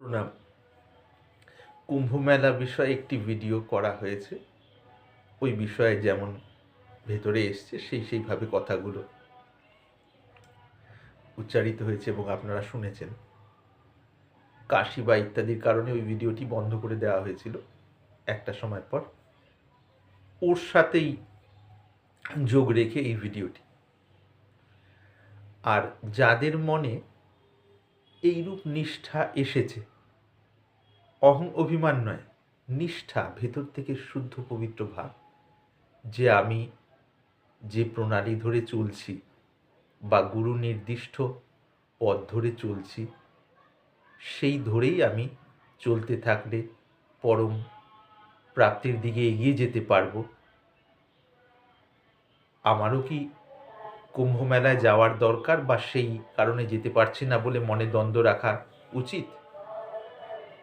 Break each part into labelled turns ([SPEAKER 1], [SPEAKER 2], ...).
[SPEAKER 1] প্রণাম। কুম্ভ মেলা বিষয়ে একটি ভিডিও করা হয়েছে। ওই বিষয়ে যেমন ভেতরে এসছে, সেই সেইভাবে কথাগুলো উচ্চারিত হয়েছে এবং আপনারা শুনেছেন। কাশি বা ইত্যাদির কারণে ওই ভিডিওটি বন্ধ করে দেওয়া হয়েছিল একটা সময় পর। ওর সাথেই যোগ রেখে এই ভিডিওটি আর যাদের মনে এইরূপ নিষ্ঠা এসেছে। অহং অভিমান নয়, নিষ্ঠা ভেতর থেকে শুদ্ধ পবিত্র ভাব। যে আমি যে প্রণালী ধরে চলছি বা গুরু নির্দিষ্ট পথ ধরে চলছি, সেই ধরেই আমি চলতে থাকলে পরম প্রাপ্তির দিকে এগিয়ে যেতে পারব। আমারও কি কুম্ভ মেলায় যাওয়ার দরকার বা সেই কারণে যেতে পারছি না বলে মনে দ্বন্দ্ব রাখা উচিত?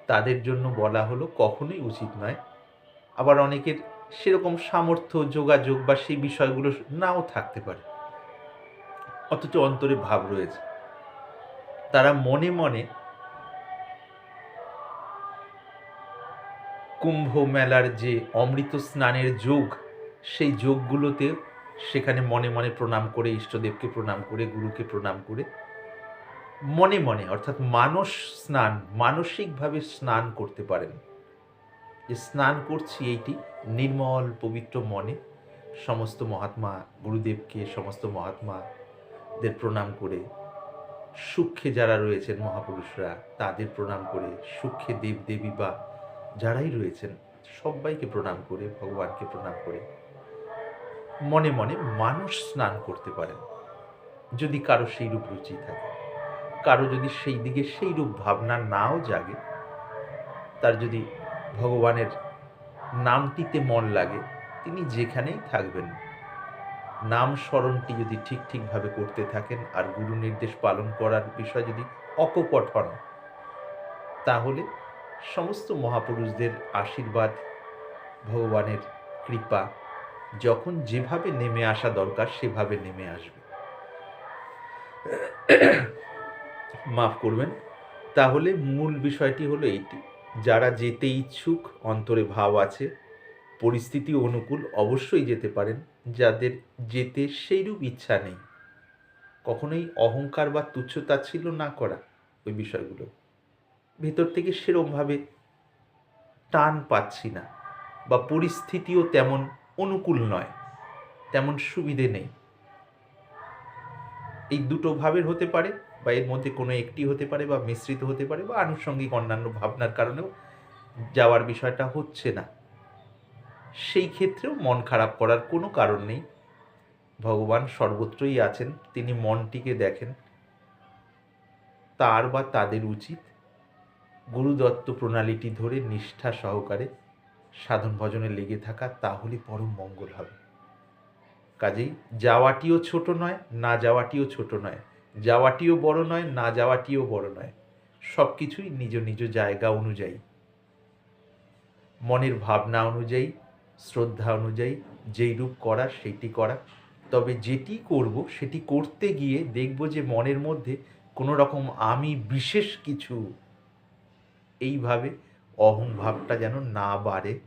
[SPEAKER 1] তাদের জন্য বলা হলো কখনোই উচিত নয়। আবার অনেকের সেরকম সামর্থ্য, যোগাযোগ বা সেই বিষয়গুলো নাও থাকতে পারে। অথচ অন্তরে ভাব রয়েছে। তারা মনে মনে কুম্ভ মেলার যে অমৃত স্নানের যোগ, সেই যোগগুলোতে সেখানে মনে মনে প্রণাম করে, ইষ্টদেবকে প্রণাম করে, গুরুকে প্রণাম করে, মনে মনে, অর্থাৎ মানস স্নান, মানসিকভাবে স্নান করতে পারেন। যে স্নান করছি এইটি নির্মল, পবিত্র মনে, সমস্ত মহাত্মা গুরুদেবকে, সমস্ত মহাত্মাদের প্রণাম করে সূক্ষ্মে যারা রয়েছেন মহাপুরুষরা, তাদের প্রণাম করে সূক্ষ্মে দেব দেবী বা যারাই রয়েছেন, সবাইকে প্রণাম করে, ভগবানকে প্রণাম করে। মনে মনে মানুষ স্নান করতে পারেন। যদি কারও সেই রূপ রুচি থাকে। কারও যদি সেই দিকে সেই রূপ ভাবনা নাও জাগে, তার যদি ভগবানের নামটিতে মন লাগে, তিনি যেখানেই থাকবেন। নাম স্মরণটি যদি ঠিক ঠিকভাবে করতে থাকেন আর গুরু নির্দেশ পালন করার বিষয় যদি অকপট হন, তাহলে সমস্ত মহাপুরুষদের আশীর্বাদ, ভগবানের কৃপা যখন যেভাবে নেমে আসা দরকার, সেভাবে নেমে আসবে। মাফ করবেন, তাহলে মূল বিষয়টি হলো এইটি। যারা যেতে ইচ্ছুক, অন্তরে ভাব আছে, পরিস্থিতি অনুকূল, অবশ্যই যেতে পারেন। যাদের যেতে সেইরূপ ইচ্ছা নেই, কখনোই অহংকার বা তুচ্ছতা ছিল না করা ওই বিষয়গুলো। ভেতর থেকে সেরমভাবে টান পাচ্ছি না বা পরিস্থিতিও তেমন অনুকূল নয়, তেমন সুবিধে নেই। এই দুটো ভাবের হতে পারে বা এর মধ্যে কোনো একটি হতে পারে বা মিশ্রিত হতে পারে বা আনুষঙ্গিক অন্যান্য ভাবনার কারণেও যাওয়ার বিষয়টা হচ্ছে না। সেই ক্ষেত্রেও মন খারাপ করার কোনো কারণ নেই। ভগবান সর্বত্রই আছেন, তিনি মনটিকে দেখেন। তার বা তাদের উচিত গুরুদত্ত প্রণালীটি ধরে নিষ্ঠা সহকারে সাধন ভজনে লেগে থাকা তাহলে পরম মঙ্গল হবে। কাজেই যাওয়াটিও ছোট নয়, না যাওয়াটিও ছোট নয়। যাওয়াটিও বড় নয়, না যাওয়াটিও বড় নয়। সব কিছুই নিজ নিজ জায়গা অনুযায়ী। মনের ভাবনা অনুযায়ী, শ্রদ্ধা অনুযায়ী যেই রূপ করা সেটি করা। তবে যেটি করব সেটি করতে গিয়ে দেখব যে মনের মধ্যে কোনো রকম আমি বিশেষ কিছু এইভাবে অহং ভাবটা যেন না বাড়ে।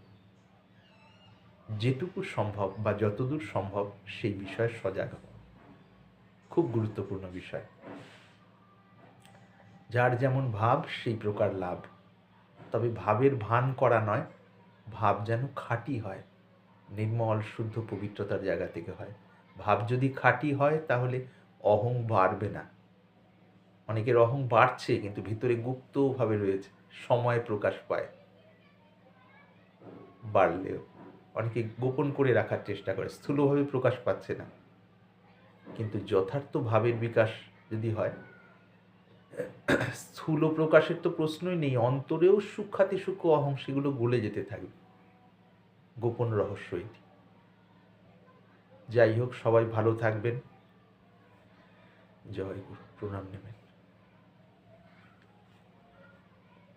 [SPEAKER 1] যেটুকু সম্ভব বা যতদূর সম্ভব সেই বিষয়ে সজাগ হওয়া। খুব গুরুত্বপূর্ণ বিষয়। যার যেমন ভাব, সেই প্রকার লাভ। তবে ভাবের ভান করা নয়, ভাব যেন খাঁটি হয়, নির্মল, শুদ্ধ, পবিত্রতার জায়গা থেকে হয়। ভাব যদি খাঁটি হয়, তাহলে অহং বাড়বে না। অনেকের অহং বাড়ছে, কিন্তু ভিতরে গুপ্তভাবে রয়েছে। সময় প্রকাশ পায়। বাড়লেও অনেকে গোপন করে রাখার চেষ্টা করে, স্থূলভাবে প্রকাশ পাচ্ছে না। কিন্তু যথার্থ ভাবের বিকাশ যদি হয়, স্থূল প্রকাশের তো প্রশ্নই নেই, অন্তরেও সূক্ষাতি সূক্ষ্ম অহং সেগুলো গলে যেতে থাকবে। গোপন রহস্য এটি। যাই হোক, সবাই ভালো থাকবেন। জয় গুরু, প্রণাম নেবেন।